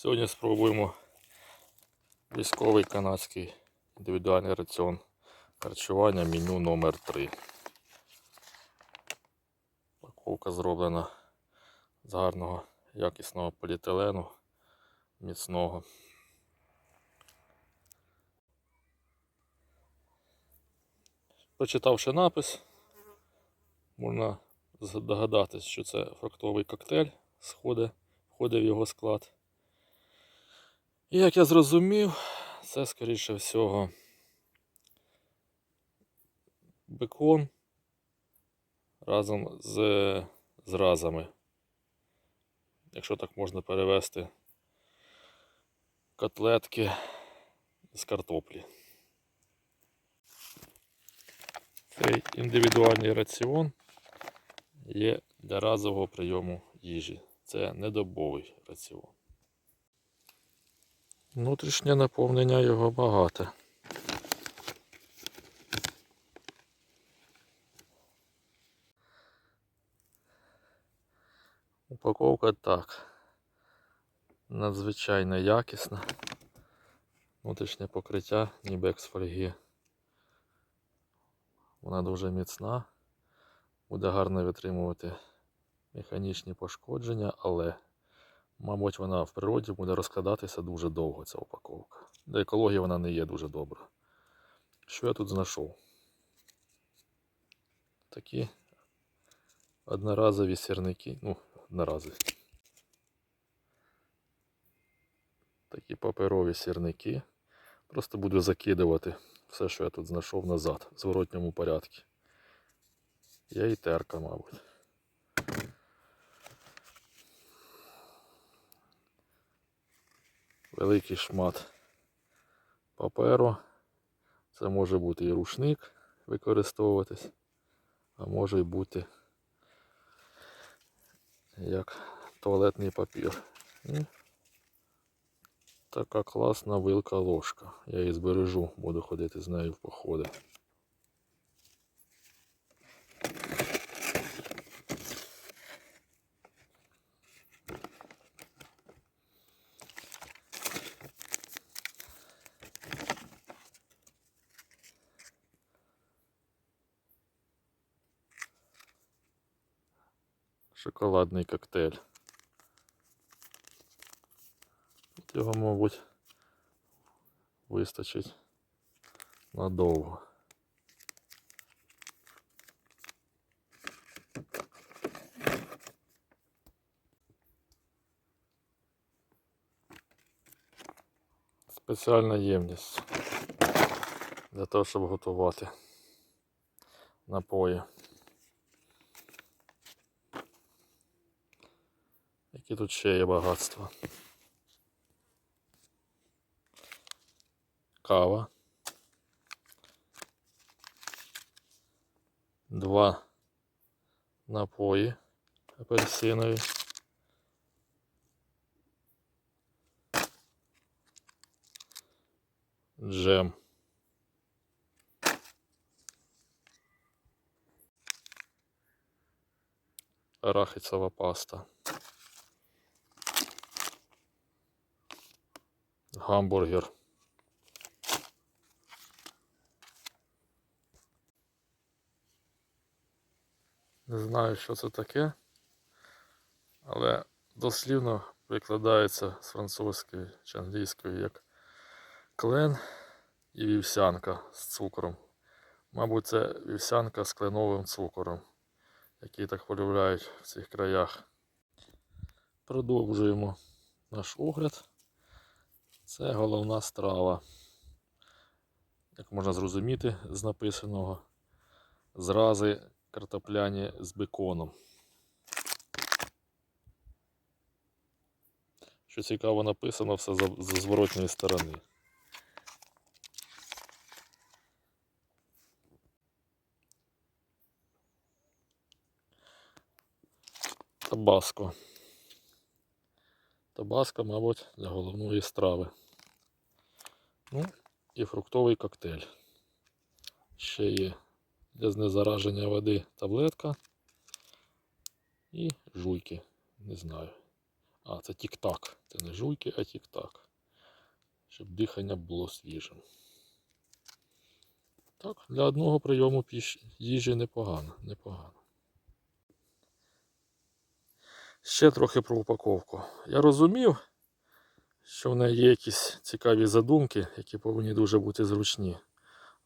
Сьогодні спробуємо військовий канадський індивідуальний раціон харчування меню номер 3 Паковка зроблена з гарного якісного поліетилену, міцного. Прочитавши напис, можна здогадатись, що це фруктовий коктейль входить в його склад. І як я зрозумів, це, скоріше всього, бекон разом з зразами. Якщо так можна перевести котлетки з картоплі. Цей індивідуальний раціон є для разового прийому їжі. Це недобовий раціон. Внутрішнє наповнення його багате. Упаковка так. Надзвичайно якісна. Внутрішнє покриття, ніби як з фольги. Вона дуже міцна, буде гарно витримувати механічні пошкодження, але, мабуть, вона в природі буде розкладатися дуже довго, ця упаковка. Для екології вона не є дуже добра. Що я тут знайшов? Такі одноразові сірники, ну, одноразові. Такі паперові сірники. Просто буду закидувати все, що я тут знайшов назад, в зворотньому порядку. Я і терка, мабуть. Великий шмат паперу. Це може бути і рушник використовуватись, а може й бути як туалетний папір. І така класна вилка ложка. Я її збережу, буду ходити з нею в походи. Шоколадний коктейль. Його, мабуть, вистачить надовго. Спеціальна ємність для того, щоб готувати напої. Які тут ще є багатства? Кава. Два напої апельсинові. Джем. Арахісова паста. Гамбургер. Не знаю, що це таке, але дослівно викладається з французької чи англійської як клен і вівсянка з цукром. Мабуть, це вівсянка з кленовим цукором, який так полюбляють в цих краях. Продовжуємо наш огляд. Це головна страва. Як можна зрозуміти з написаного, зрази картопляні з беконом. Що цікаво написано все з зворотньої сторони. Табаско. Табаско, мабуть, для головної страви. Ну, і фруктовий коктейль. Ще є для знезараження води таблетка і жуйки. Не знаю. А, це тік-так. Це не жуйки, а тік-так. Щоб дихання було свіжим. Так, для одного прийому їжі непогано, непогано. Ще трохи про упаковку. Я розумів, що в неї є якісь цікаві задумки, які повинні дуже бути зручні.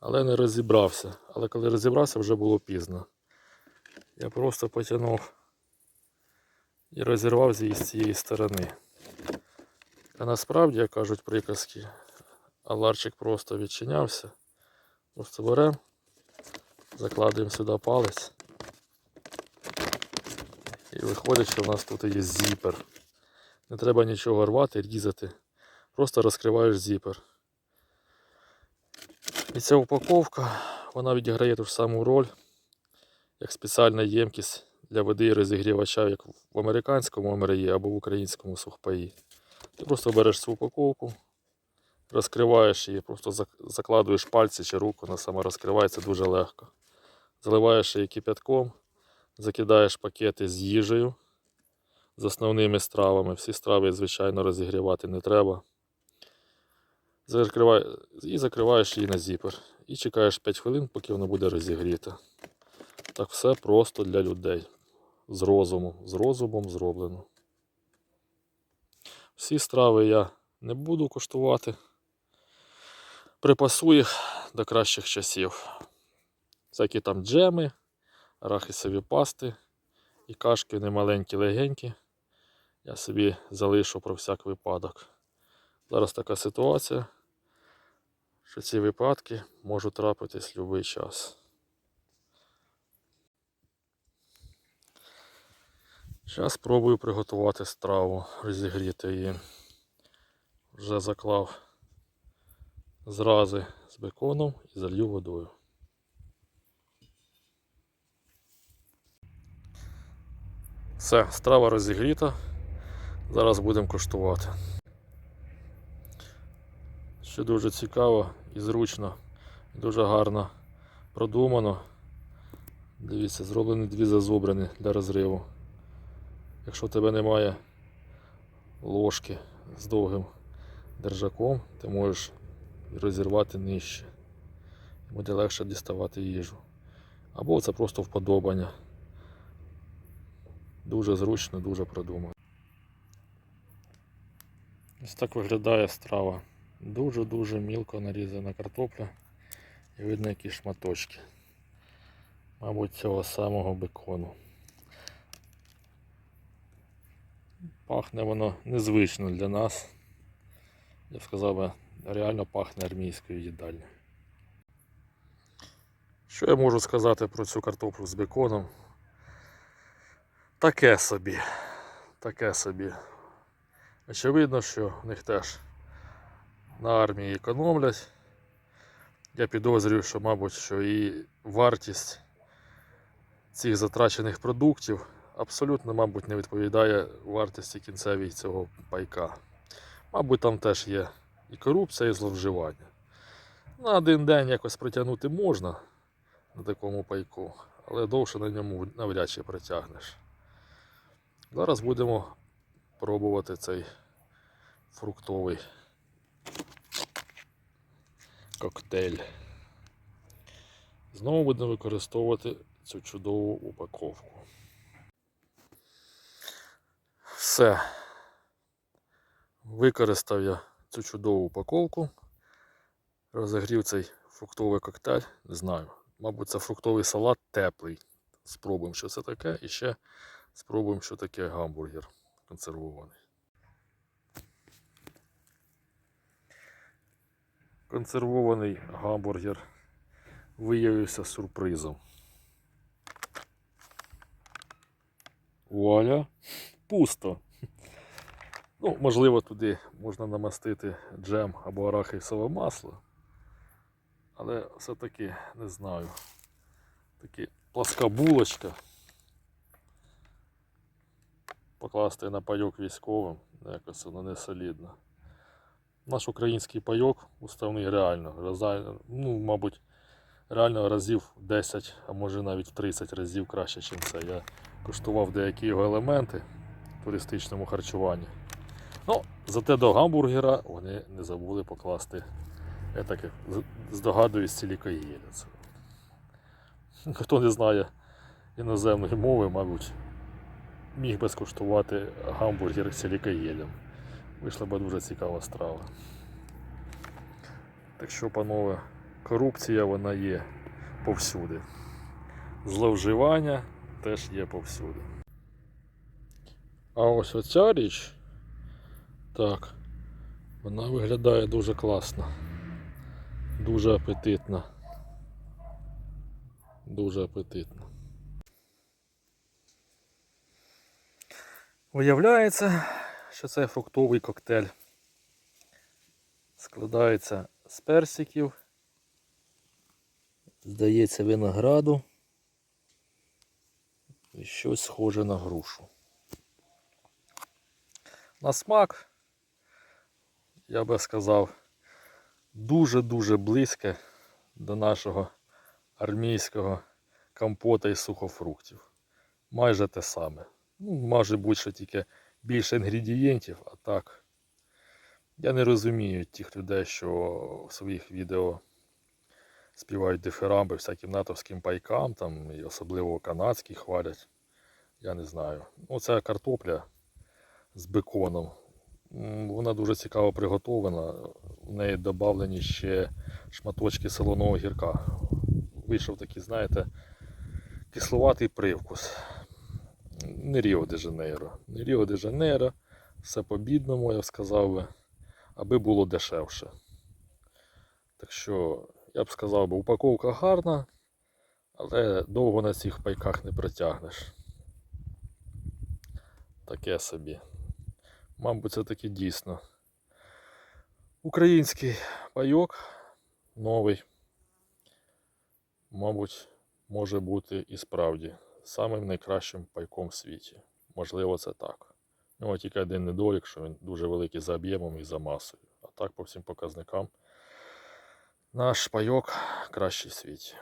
Але не розібрався. Але коли розібрався, вже було пізно. Я просто потягнув і розірвав її з цієї сторони. А насправді, як кажуть приказки, аларчик просто відчинявся. Просто беремо, закладуємо сюди палець. І виходить, що в нас тут є зіпер. Не треба нічого рвати, різати. Просто розкриваєш зіпер. І ця упаковка, вона відіграє ту ж саму роль, як спеціальна ємкість для води і розігрівача, як в американському МРЄ або в українському сухпаї. Ти просто береш цю упаковку, розкриваєш її, просто закладуєш пальці чи руку, вона сама розкривається дуже легко. Заливаєш її кипятком, закидаєш пакети з їжею, з основними стравами. Всі страви, звичайно, розігрівати не треба. І закриваєш її на зіпер. І чекаєш 5 хвилин, поки воно буде розігріте. Так все просто для людей. З розумом. З розумом зроблено. Всі страви я не буду коштувати. Припасу їх до кращих часів. Всякі там джеми, арахісові пасти і кашки немаленькі, легенькі. Я собі залишу про всяк випадок. Зараз така ситуація, що ці випадки можуть трапитись в будь-який час. Зараз спробую приготувати страву, розігріти її. Вже заклав зрази з беконом і залью водою. Все, страва розігріта. Зараз будемо коштувати. Що дуже цікаво і зручно, дуже гарно продумано. Дивіться, зроблені дві зазубрини для розриву. Якщо в тебе немає ложки з довгим держаком, ти можеш розірвати нижче. Буде легше діставати їжу. Або це просто вподобання. Дуже зручно, дуже продумано. Ось так виглядає страва. Дуже-дуже мілко нарізана картопля і видно які шматочки. Мабуть, цього самого бекону. Пахне воно незвично для нас. Я б сказав би, реально пахне армійською їдальнею. Що я можу сказати про цю картоплю з беконом? Таке собі. Таке собі. Очевидно, що в них теж на армії економлять. Я підозрюю, що, мабуть, що і вартість цих затрачених продуктів абсолютно, мабуть, не відповідає вартості кінцевій цього пайка. Мабуть, там теж є і корупція, і зловживання. На один день якось притягнути можна на такому пайку, але довше на ньому навряд чи притягнеш. Зараз будемо пробувати цей фруктовий коктейль. Знову будемо використовувати цю чудову упаковку. Все. Використав я цю чудову упаковку. Розігрів цей фруктовий коктейль. Не знаю. Мабуть, це фруктовий салат теплий. Спробуємо, що це таке. І ще спробуємо, що таке гамбургер консервований. Консервований гамбургер виявився сюрпризом. Вуаля! Пусто. Ну, можливо, туди можна намастити джем або арахісове масло. Але все-таки не знаю. Такі пласка булочка. Покласти на пайок військовим, якось воно не солідно. Наш український пайок уставний реально. Ну, мабуть, реально разів 10, а може навіть в 30 разів краще, ніж це. Я куштував деякі його елементи. туристичному харчуванні. Ну, зате до гамбургера вони не забули покласти, я так здогадуюсь, силікагель. Хто не знає іноземної мови, мабуть, міг би скуштувати гамбургер з силікагелем. Вийшла б дуже цікава страва. Так що, панове, корупція вона є повсюди. Зловживання теж є повсюди. А ось оця річ, так, вона виглядає дуже класно. Дуже апетитно. Дуже апетитно. Виявляється, що це фруктовий коктейль. Складається з персиків, здається, винограду і щось схоже на грушу. На смак, я би сказав, дуже-дуже близьке до нашого армійського компота із сухофруктів. Майже те саме. Ну, може що тільки більше інгредієнтів, а так. Я не розумію тих людей, що в своїх відео співають дифирамби всяким натовським пайкам, там, і особливо канадські хвалять. Я не знаю. Оця картопля з беконом. Вона дуже цікаво приготовлена. В неї додавлені ще шматочки солоного гірка. Вийшов такий, знаєте, кисловатий привкус. Не Ріо де Жанейро. Не Ріо де Жанейро. Все по-бідному, я б сказав би, аби було дешевше. Так що, я б сказав би, упаковка гарна, але довго на цих пайках не протягнеш. Таке собі. Мабуть, це таки дійсно. Український пайок новий. Мабуть, може бути і справді самим найкращим пайком в світі. Можливо, це так. У нього тільки один недолік, що він дуже великий за об'ємом і за масою. А так, по всім показникам, наш пайок кращий в світі.